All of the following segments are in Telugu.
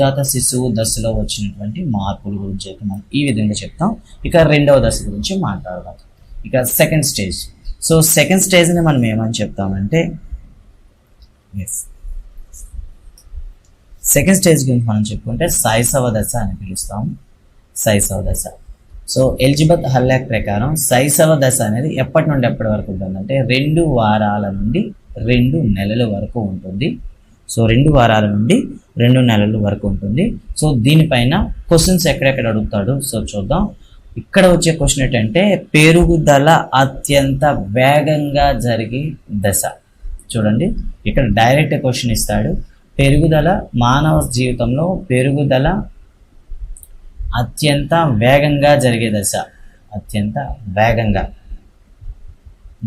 నవజాత శిశువు దశలో వచ్చినటువంటి మార్పుల గురించి అయితే మనం ఈ విధంగా చెప్తాం. ఇక రెండవ దశ గురించి మాట్లాడదాం. ఇక సెకండ్ స్టేజ్ సో సెకండ్ స్టేజ్ని మనం ఏమని చెప్తామంటే ఎస్ సెకండ్ స్టేజ్ గురించి మనం చెప్పుకుంటే శైశవ దశ అని పిలుస్తాం. శైశవ దశ. సో ఎలిజబెత్ హల్లాక్ ప్రకారం శైశవ దశ అనేది ఎప్పటి నుండి ఎప్పటి వరకు ఉంటుందంటే రెండు వారాల నుండి రెండు నెలల వరకు ఉంటుంది. సో రెండు వారాల నుండి రెండు నెలల వరకు ఉంటుంది. సో దీనిపైన క్వశ్చన్స్ ఎక్కడెక్కడ అడుగుతాడు? సో చూద్దాం. ఇక్కడ వచ్చే క్వశ్చన్ ఏంటంటే పెరుగుదల అత్యంత వేగంగా జరిగే దశ. చూడండి ఇక్కడ డైరెక్ట్ క్వశ్చన్ ఇస్తాడు. పెరుగుదల మానవ జీవితంలో పెరుగుదల అత్యంత వేగంగా జరిగే దశ. అత్యంత వేగంగా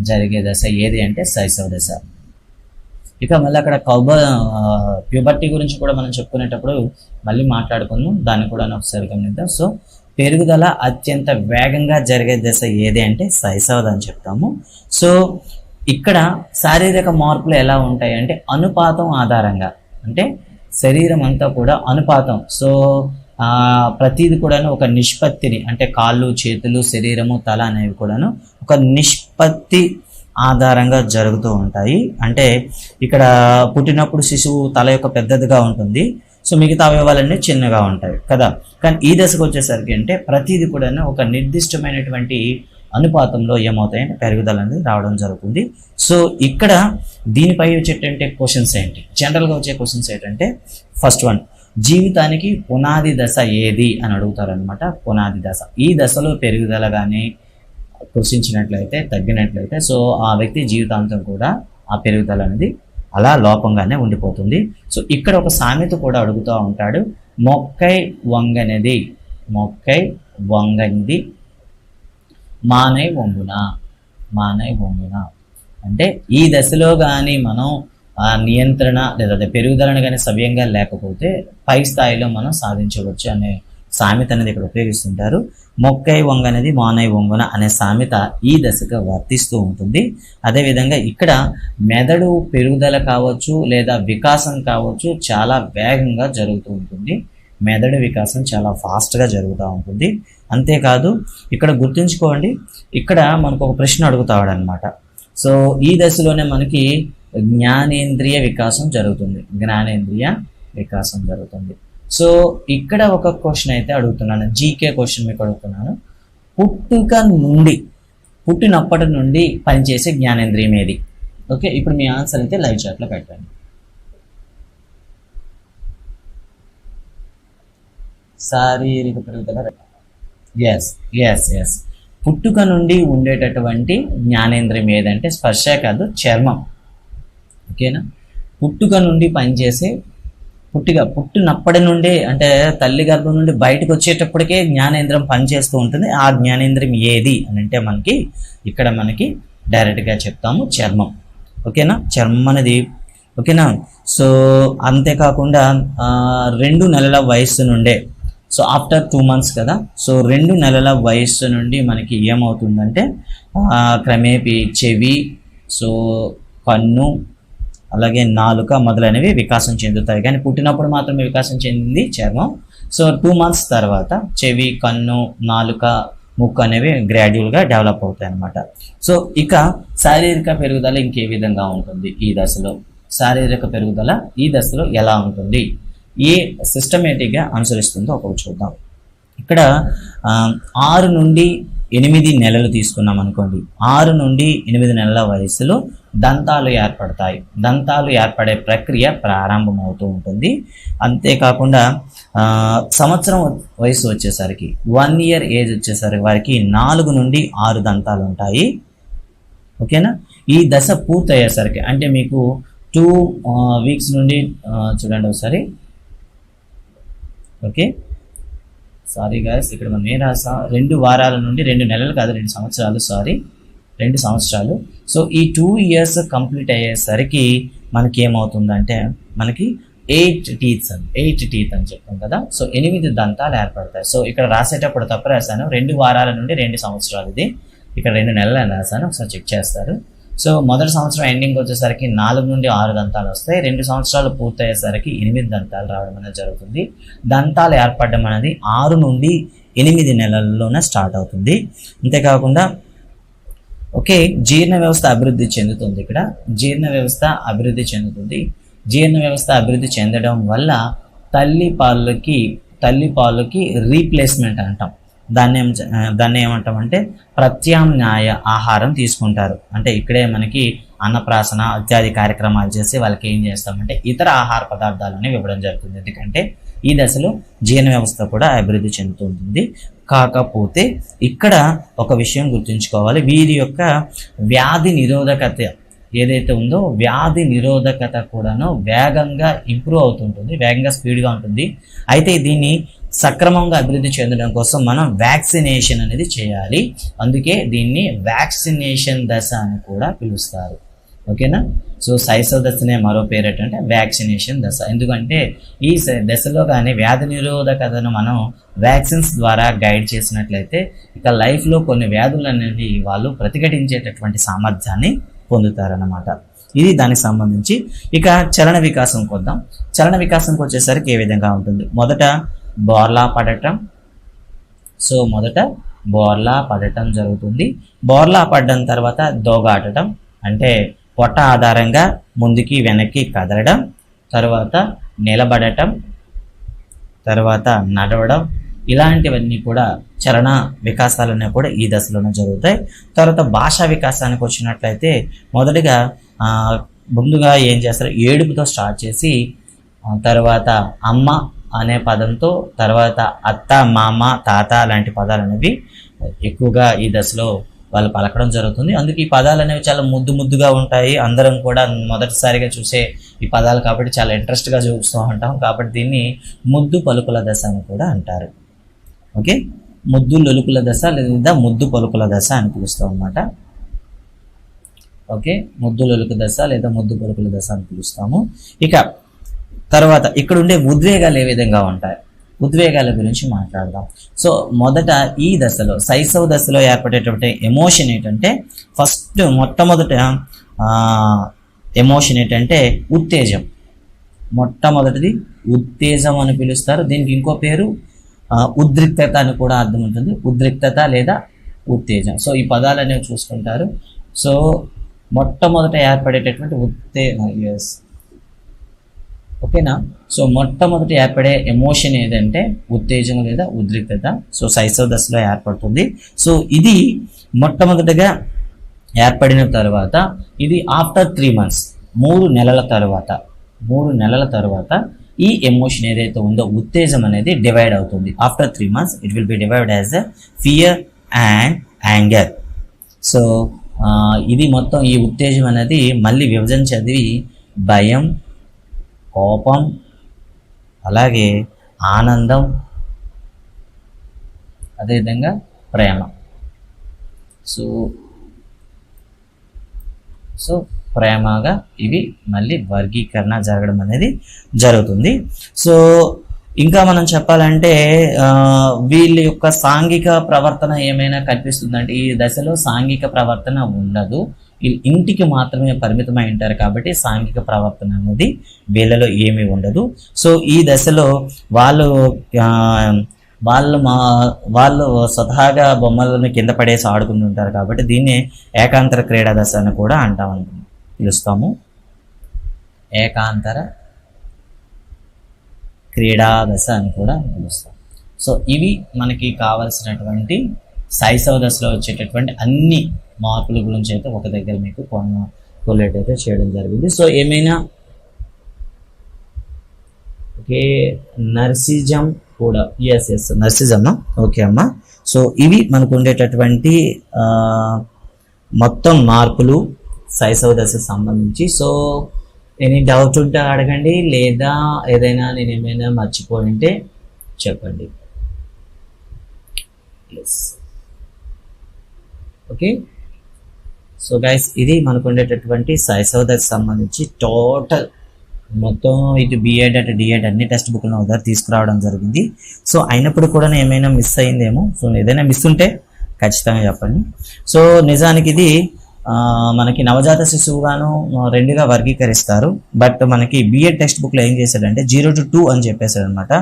జరిగే దశ ఏది అంటే శైశవ దశ. ఇక మళ్ళీ అక్కడ కౌబ ప్యూబర్టీ గురించి కూడా మనం చెప్పుకునేటప్పుడు మళ్ళీ మాట్లాడుకుందాం. దాన్ని కూడా ఒకసారి గమనిద్దాం. సో పెరుగుదల అత్యంత వేగంగా జరిగే దశ ఏది అంటే శైశవద అని చెప్తాము. సో ఇక్కడ శారీరక మార్పులు ఎలా ఉంటాయి అంటే అనుపాతం ఆధారంగా అంటే శరీరం అంతా కూడా అనుపాతం. సో ప్రతిది కూడాను ఒక నిష్పత్తిని అంటే కాళ్ళు చేతులు శరీరము తల అనేవి కూడాను ఒక నిష్పత్తి ఆధారంగా జరుగుతూ ఉంటాయి. అంటే ఇక్కడ పుట్టినప్పుడు శిశువు తల యొక్క పెద్దదిగా ఉంటుంది. సో మిగతా అవయవాలన్నీ చిన్నగా ఉంటాయి కదా. కానీ ఈ దశకు వచ్చేసరికి అంటే ప్రతిది కూడా ఒక నిర్దిష్టమైనటువంటి అనుపాతంలో ఏమవుతాయంటే పెరుగుదల అనేది రావడం జరుగుతుంది. సో ఇక్కడ దీనిపై వచ్చేటంటే క్వశ్చన్స్ ఏంటి? జనరల్గా వచ్చే క్వశ్చన్స్ ఏంటంటే ఫస్ట్ వన్ జీవితానికి పునాది దశ ఏది అని అడుగుతారనమాట పునాది దశ. ఈ దశలో పెరుగుదల కానీ కృషించినట్లయితే తగ్గినట్లయితే సో ఆ వ్యక్తి జీవితాంతం కూడా ఆ పెరుగుదల అనేది అలా లోపంగానే ఉండిపోతుంది. సో ఇక్కడ ఒక సామెత కూడా అడుగుతూ ఉంటాడు. మొక్కై వంగనిది మొక్కై వంగనిది మానై వంగున మానై వంగున. అంటే ఈ దశలో కానీ మనం ఆ నియంత్రణ లేదా అదే పెరుగుదలను కానీ సవ్యంగా లేకపోతే పై స్థాయిలో మనం సాధించవచ్చు అనే సామెత అనేది ఇక్కడ ఉపయోగిస్తుంటారు. మొక్కై వంగ అనేది మానై వంగున అనే సామెత ఈ దశగా వర్తిస్తూ ఉంటుంది. అదేవిధంగా ఇక్కడ మెదడు పెరుగుదల కావచ్చు లేదా వికాసం కావచ్చు చాలా వేగంగా జరుగుతూ ఉంటుంది. మెదడు వికాసం చాలా ఫాస్ట్గా జరుగుతూ ఉంటుంది. అంతేకాదు ఇక్కడ గుర్తుంచుకోండి ఇక్కడ మనకు ఒక ప్రశ్న అడుగుతాడనమాట సో ఈ దశలోనే మనకి జ్ఞానేంద్రియ వికాసం జరుగుతుంది. జ్ఞానేంద్రియ వికాసం జరుగుతుంది. సో ఇక్కడ ఒక క్వశ్చన్ అయితే అడుగుతున్నాను. జీకే క్వశ్చన్ మీకు అడుగుతున్నాను. పుట్టుక నుండి పుట్టినప్పటి నుండి పనిచేసే జ్ఞానేంద్రియం ఏది ఓకే ఇప్పుడు మీ ఆన్సర్ అయితే లైవ్ చాట్లో పెట్టండి. శారీరక పెరుగుదల ఎస్ ఎస్ ఎస్ పుట్టుక నుండి ఉండేటటువంటి జ్ఞానేంద్రియం ఏదంటే స్పర్శ కాదు చర్మం. ఓకేనా పుట్టుక నుండి పనిచేసే పుట్టిగా పుట్టినప్పటి నుండి అంటే తల్లి గర్భం నుండి బయటకు వచ్చేటప్పటికే జ్ఞానేంద్రం పనిచేస్తూ ఉంటుంది. ఆ జ్ఞానేంద్రం ఏది అని అంటే మనకి ఇక్కడ మనకి డైరెక్ట్గా చెప్తాము చర్మం. ఓకేనా? చర్మం అనేది ఓకేనా? సో అంతేకాకుండా రెండు నెలల వయస్సు నుండే సో ఆఫ్టర్ టూ మంత్స్ కదా సో రెండు నెలల వయస్సు నుండి మనకి ఏమవుతుందంటే క్రమేపీ చెవి సో కన్ను అలాగే నాలుక మొదలైనవి వికాసం చెందుతాయి. కానీ పుట్టినప్పుడు మాత్రమే వికాసం చెందింది చర్మం. సో టూ మంత్స్ తర్వాత చెవి కన్ను నాలుక ముక్కు అనేవి గ్రాడ్యువల్గా డెవలప్ అవుతాయి అన్నమాట సో ఇక శారీరక పెరుగుదల ఇంకే విధంగా ఉంటుంది ఈ దశలో. శారీరక పెరుగుదల ఈ దశలో ఎలా ఉంటుంది? ఏ సిస్టమేటిక్గా అనుసరిస్తుందో ఒకటి చూద్దాం. ఇక్కడ ఆరు నుండి ఎనిమిది నెలలు తీసుకున్నాం అనుకోండి ఆరు నుండి ఎనిమిది నెలల వయసులో దంతాలు ఏర్పడతాయి. దంతాలు ఏర్పడే ప్రక్రియ ప్రారంభమవుతూ ఉంటుంది. అంతేకాకుండా సంవత్సరం వయసు వచ్చేసరికి వన్ ఇయర్ ఏజ్ వచ్చేసరికి వారికి నాలుగు నుండి ఆరు దంతాలు ఉంటాయి. ఓకేనా? ఈ దశ పూర్తయ్యేసరికి అంటే మీకు టూ వీక్స్ నుండి చూడండి ఒకసారి. ఓకే? సారీ గాయస్ ఇక్కడ మనం ఏం రాసా రెండు వారాల నుండి రెండు నెలలు కాదు రెండు సంవత్సరాలు సారీ రెండు సంవత్సరాలు. సో ఈ టూ ఇయర్స్ కంప్లీట్ అయ్యేసరికి మనకి ఏమవుతుందంటే మనకి ఎయిట్ టీత్స్ అని ఎయిట్ టీత్ అని చెప్పాం కదా. సో ఎనిమిది దంతాలు ఏర్పడతాయి. సో ఇక్కడ రాసేటప్పుడు తప్పు రాశాను. రెండు వారాల నుండి రెండు సంవత్సరాలు ఇది. ఇక్కడ రెండు నెలలు అని రాశాను. ఒకసారి చెక్ చేస్తారు. సో మొదటి సంవత్సరం ఎండింగ్ వచ్చేసరికి నాలుగు నుండి ఆరు దంతాలు వస్తాయి. రెండు సంవత్సరాలు పూర్తయ్యేసరికి ఎనిమిది దంతాలు రావడం అనేది జరుగుతుంది. దంతాలు ఏర్పడడం అనేది ఆరు నుండి ఎనిమిది నెలల్లోనే స్టార్ట్ అవుతుంది. అంతేకాకుండా ఓకే జీర్ణ వ్యవస్థ అభివృద్ధి చెందుతుంది ఇక్కడ. జీర్ణ వ్యవస్థ అభివృద్ధి చెందుతుంది. జీర్ణ వ్యవస్థ అభివృద్ధి చెందడం వల్ల తల్లి పాలకి తల్లి పాలకి రీప్లేస్మెంట్ అంటాం. దాన్ని ఏం దాన్ని ఏమంటాం అంటే ప్రత్యామ్నాయ ఆహారం తీసుకుంటారు. అంటే ఇక్కడే మనకి అన్నప్రాసన ఇత్యాది కార్యక్రమాలు చేసి వాళ్ళకి ఏం చేస్తామంటే ఇతర ఆహార పదార్థాలని ఇవ్వడం జరుగుతుంది. ఎందుకంటే ఈ దశలో జీర్ణ వ్యవస్థ కూడా అభివృద్ధి చెందుతుంది కాకపోతే ఇక్కడ ఒక విషయం గుర్తుంచుకోవాలి. వీరి యొక్క వ్యాధి నిరోధకత ఏదైతే ఉందో వ్యాధి నిరోధకత కూడాను వేగంగా ఇంప్రూవ్ అవుతుంటుంది వేగంగా స్పీడ్గా ఉంటుంది. అయితే దీన్ని సక్రమంగా అభివృద్ధి చెందడం కోసం మనం వ్యాక్సినేషన్ అనేది చేయాలి. అందుకే దీన్ని వ్యాక్సినేషన్ దశ అని కూడా పిలుస్తారు. ఓకేనా? సో సైసో దశనే మరో పేరు ఏంటంటే వ్యాక్సినేషన్ దశ. ఎందుకంటే ఈ స- దశలో కానీ వ్యాధి నిరోధకతను మనం వ్యాక్సిన్స్ ద్వారా గైడ్ చేసినట్లయితే ఇక లైఫ్లో కొన్ని వ్యాధులు అనేవి వాళ్ళు ప్రతిఘటించేటటువంటి సామర్థ్యాన్ని పొందుతారన్నమాట. ఇది దానికి సంబంధించి. ఇక చలన వికాసం కొద్దాం. చలన వికాసంకి వచ్చేసరికి ఏ విధంగా ఉంటుంది? మొదట బోర్లా పడటం. సో మొదట బోర్లా పడటం జరుగుతుంది. బోర్లా పడ్డం తర్వాత దోగాటడం అంటే పొట్ట ఆధారంగా ముందుకి వెనక్కి కదలడం తర్వాత నిలబడటం తర్వాత నడవడం ఇలాంటివన్నీ కూడా చలన వికాసాలన్నీ కూడా ఈ దశలోనే జరుగుతాయి. తర్వాత భాషా వికాసానికి వచ్చినట్లయితే మొదటిగా ముందుగా ఏం చేస్తారు? ఏడుపుతో స్టార్ట్ చేసి తర్వాత అమ్మ అనే పదంతో తర్వాత అత్త మామ తాత లాంటి పదాలు అనేవి ఎక్కువగా ఈ దశలో వాళ్ళు పలకడం జరుగుతుంది. అందుకే ఈ పదాలు అనేవి చాలా ముద్దు ముద్దుగా ఉంటాయి. అందరం కూడా మొదటిసారిగా చూసే ఈ పదాలు కాబట్టి చాలా ఇంట్రెస్ట్గా చూస్తూ ఉంటాం. కాబట్టి దీన్ని ముద్దు పలుకుల దశ అని కూడా అంటారు. ఓకే? ముద్దు లొలుకుల దశ లేదా ముద్దు పలుకుల దశ అని పిలుస్తాం అన్నమాట. ఓకే? ముద్దు లొలుకు దశ లేదా ముద్దు పలుకుల దశ అని పిలుస్తాము. ఇక తర్వాత ఇక్కడ ఉండే ఉద్వేగాలు ఏ విధంగా ఉంటాయి? ఉద్వేగాల గురించి మాట్లాడదాం. సో మొదట ఈ దశలో శైశవ దశలో ఏర్పడేటువంటి ఎమోషన్ ఏంటంటే ఫస్ట్ మొట్టమొదట ఎమోషన్ ఏంటంటే ఉత్తేజం. మొట్టమొదటిది ఉత్తేజం అని పిలుస్తారు. దీనికి ఇంకో పేరు ఉద్రిక్తత అని కూడా అర్థం ఉంటుంది. ఉద్రిక్తత లేదా ఉత్తేజం. సో ఈ పదాలు అనేవి చూసుకుంటారు. సో మొట్టమొదట ఏర్పడేటటువంటి ఉత్తే ఎస్ ఓకేనా? సో మొట్టమొదటి ఏర్పడే ఎమోషన్ ఏదంటే ఉత్తేజం లేదా ఉద్రిక్తత. సో శైశవ దశలో ఏర్పడుతుంది. సో ఇది మొట్టమొదటిగా ఏర్పడిన తర్వాత ఇది ఆఫ్టర్ త్రీ మంత్స్ మూడు నెలల తర్వాత మూడు నెలల తర్వాత ఈ ఎమోషన్ ఏదైతే ఉందో ఉత్తేజం అనేది డివైడ్ అవుతుంది. After three months it will be divide as a fear and anger. So ఇది మొత్తం ఈ ఉత్తేజం అనేది మళ్ళీ విభజన చదివి భయం కోపం అలాగే ఆనందం అదేవిధంగా ప్రేమ. సో సో ప్రేమగా ఇవి మళ్ళీ వర్గీకరణ జరగడం అనేది జరుగుతుంది. సో ఇంకా మనం చెప్పాలంటే వీళ్ళ యొక్క సాంఘిక ప్రవర్తన ఏమైనా కనిపిస్తుందంటే ఈ దశలో సాంఘిక ప్రవర్తన ఉండదు. ఇంటికి మాత్రమే పరిమితమై ఉంటారు కాబట్టి సాంఘిక ప్రవర్తన అనేది వీళ్ళలో ఏమీ ఉండదు. సో ఈ దశలో వాళ్ళు వాళ్ళు మా వాళ్ళు స్వతహాగా బొమ్మలను కింద పడేసి ఆడుకుంటుంటారు కాబట్టి దీన్ని ఏకాంతర క్రీడా దశ అని కూడా అంటాం పిలుస్తాము. ఏకాంతర క్రీడా దశ అని కూడా పిలుస్తాం. సో ఇవి మనకి కావలసినటువంటి శైశవ దశలో వచ్చేటటువంటి అన్ని మార్పుల గురించి అయితే ఒక దగ్గర మీకు కొల్లెట్ అయితే చేయడం జరిగింది. సో ఏమైనా ఓకే నర్సిజం కూడా. ఎస్ ఎస్ నర్సిజం ఓకే అమ్మా. సో ఇవి మనకు ఉండేటటువంటి మొత్తం మార్పులు శైశవ దశకు సంబంధించి. సో ఎనీ డౌట్ ఉంటే అడగండి లేదా ఏదైనా నేను ఏమైనా మర్చిపోయి ఉంటే చెప్పండి. Yes okay? సో గైస్ ఇది మనకు ఉండేటటువంటి సాయి దశకు సంబంధించి టోటల్ మొత్తం ఇటు బిఎడ్ అటు డిఎడ్ అన్ని టెక్స్ట్ బుక్లను ఒకసారి తీసుకురావడం జరిగింది. సో అయినప్పుడు కూడా ఏమైనా మిస్ అయిందేమో సో ఏదైనా మిస్ ఉంటే ఖచ్చితంగా చెప్పండి. సో నిజానికి ఇది మనకి నవజాత శిశువుగాను రెండుగా వర్గీకరిస్తారు. బట్ మనకి బిఎడ్ టెక్స్ట్ బుక్లో ఏం చేశాడంటే జీరో టు టూ అని చెప్పేశాడు అనమాట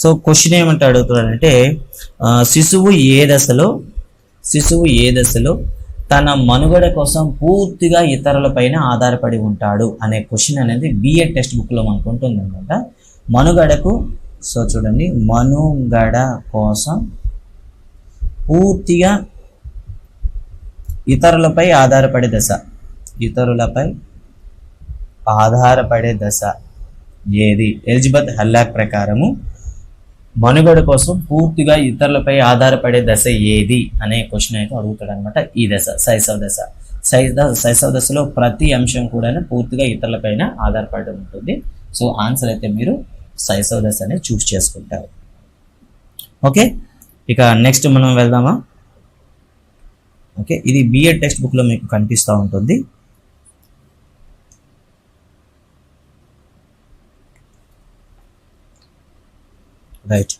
సో క్వశ్చన్ ఏమంటే అడుగుతున్నాడంటే శిశువు ఏ దశలో శిశువు ఏ దశలో తన మనుగడ కోసం పూర్తిగా ఇతరులపైన ఆధారపడి ఉంటాడు అనే క్వశ్చన్ అనేది బిఎడ్ టెక్స్ట్ బుక్లో మనకు ఉంటుంది అనమాట మనుగడకు సో చూడండి మనుగడ కోసం పూర్తిగా ఇతరులపై ఆధారపడే దశ. ఇతరులపై ఆధారపడే దశ ఏది? ఎలిజబెత్ హల్లాక్ ప్రకారము మనుగడ కోసం పూర్తిగా ఇతరులపై ఆధారపడే దశ ఏది అనే క్వశ్చన్ అయితే అడుగుతాడు అనమాట ఈ దశ శైశవ దశ. శైశవ శైశవ దశలో ప్రతి అంశం కూడా పూర్తిగా ఇతరులపైన ఆధారపడి ఉంటుంది. సో ఆన్సర్ అయితే మీరు శైశవ దశ అనేది చూస్ చేసుకుంటారు. ఓకే? ఇక నెక్స్ట్ మనం వెళ్దామా? ఓకే ఇది బిఎడ్ టెక్స్ట్ బుక్లో మీకు కనిపిస్తూ ఉంటుంది. రైట్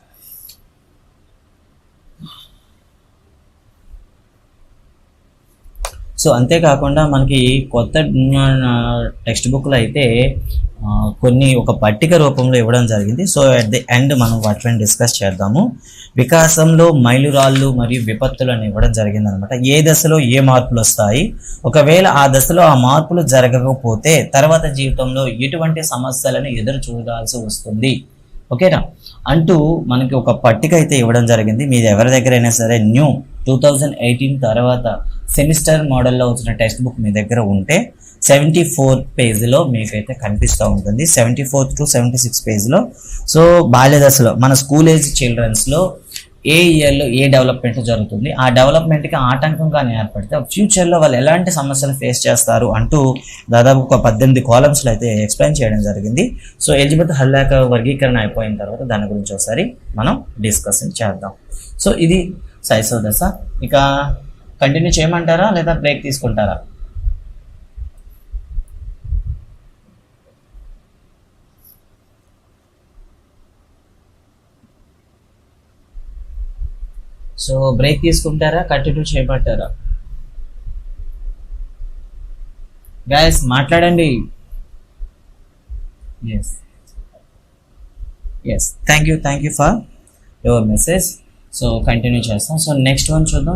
సో అంతేకాకుండా మనకి కొత్త టెక్స్ట్ బుక్లో అయితే కొన్ని ఒక పట్టిక రూపంలో ఇవ్వడం జరిగింది. సో అట్ ది ఎండ్ మనం వాటిని డిస్కస్ చేద్దాము. వికాసంలో మైలురాళ్ళు మరియు విపత్తులు అని ఇవ్వడం జరిగింది అనమాట ఏ దశలో ఏ మార్పులు వస్తాయి? ఒకవేళ ఆ దశలో ఆ మార్పులు జరగకపోతే తర్వాత జీవితంలో ఎటువంటి సమస్యలను ఎదురు చూడాల్సి వస్తుంది? ఓకేనా? అంటూ మనకి ఒక పట్టిక అయితే ఇవ్వడం జరిగింది. మీది ఎవరి దగ్గరైనా సరే న్యూ టూ థౌజండ్ ఎయిటీన్ తర్వాత సెమిస్టర్ మోడల్లో వచ్చిన టెక్స్ట్ బుక్ మీ దగ్గర ఉంటే సెవెంటీ ఫోర్త్ పేజ్లో మీకైతే కనిపిస్తూ ఉంటుంది. Seventy fourth to seventy six పేజ్లో. సో బాల్య దశలో మన స్కూల్ ఏజ్ చిల్డ్రన్స్లో ఏ ఇయర్లో ఏ డెవలప్మెంట్ జరుగుతుంది? ఆ డెవలప్మెంట్కి ఆటంకం కానీ ఏర్పడితే ఫ్యూచర్లో వాళ్ళు ఎలాంటి సమస్యలు ఫేస్ చేస్తారు అంటూ దాదాపు ఒక పద్దెనిమిది కాలమ్స్లో అయితే ఎక్స్ప్లెయిన్ చేయడం జరిగింది. సో ఎలిజబెత్ హల్లాక వర్గీకరణ అయిపోయిన తర్వాత దాని గురించి ఒకసారి మనం డిస్కషన్ చేద్దాం. సో ఇది సైసో దశ. ఇక కంటిన్యూ చేయమంటారా లేదా బ్రేక్ తీసుకుంటారా? సో బ్రేక్ తీసుకుంటారా? కంటిన్యూ చేయమంటారా? గాయస్ మాట్లాడండి. Yes yes thank you thank you for your message so continue చేస్తాం. సో నెక్స్ట్ వన్ చూద్దాం.